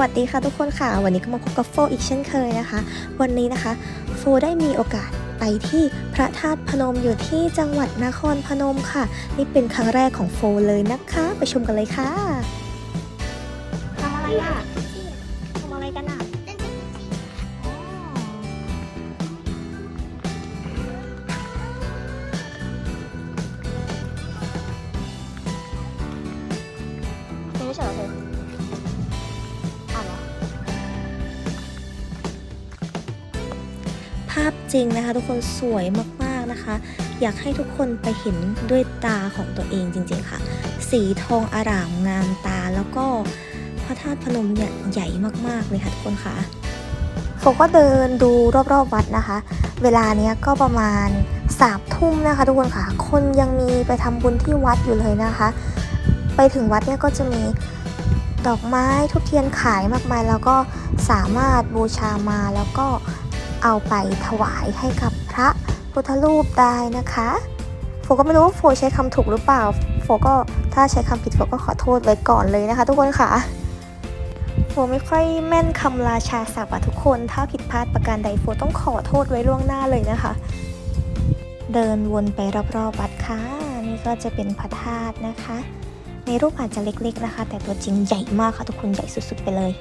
วัสดีค่ะทุกคนค่ะ วันนี้ก็มาพบกับโฟอีกเช่นเคยนะคะ วันนี้นะคะ โฟได้มีโอกาสไปที่พระธาตุพนมอยู่ที่จังหวัดนครพนมค่ะ นี่เป็นครั้งแรกของโฟเลยนะคะ ไปชมกันเลยค่ะทำอะไรอะทำอะไรกันอะ ภาพจริงนะคะ ทุกคนสวยมากๆนะคะ อยากให้ทุกคนไปเห็นด้วยตาของตัวเองจริงๆค่ะ สีทองอร่ามงามตาแล้วก็พระธาตุพนมเนี่ยใหญ่มากๆเลยค่ะทุกคนค่ะโฟก็เดินดูรอบๆวัดนะคะ เวลาเนี้ยก็ประมาณสามทุ่มนะคะ ทุกคนค่ะ คนยังมีไปทำบุญที่วัดอยู่เลยนะคะ ไปถึงวัดเนี่ยก็จะมีดอกไม้ทุกเทียนขายมากมาย แล้วก็สามารถบูชามาแล้วก็ เอาไปถวายให้กับพระพุทธรูปได้นะคะโฟก็ไม่รู้ว่าโฟใช้คำถูกหรือเปล่าโฟก็ถ้าใช้คำผิดโฟก็ขอโทษไว้ก่อนเลยนะคะ ทุกคนค่ะโฟไม่ค่อยแม่นคำราชาศัพท์อะทุกคน ถ้าผิดพลาดประการใดโฟต้องขอโทษไว้ล่วงหน้าเลยนะคะ เดินวนไปรอบๆวัดค่ะนี่ก็จะเป็นพระธาตุนะคะ ในรูปอาจจะเล็กๆนะคะ แต่ตัวจริงใหญ่มากค่ะทุกคนใหญ่สุดๆไปเลย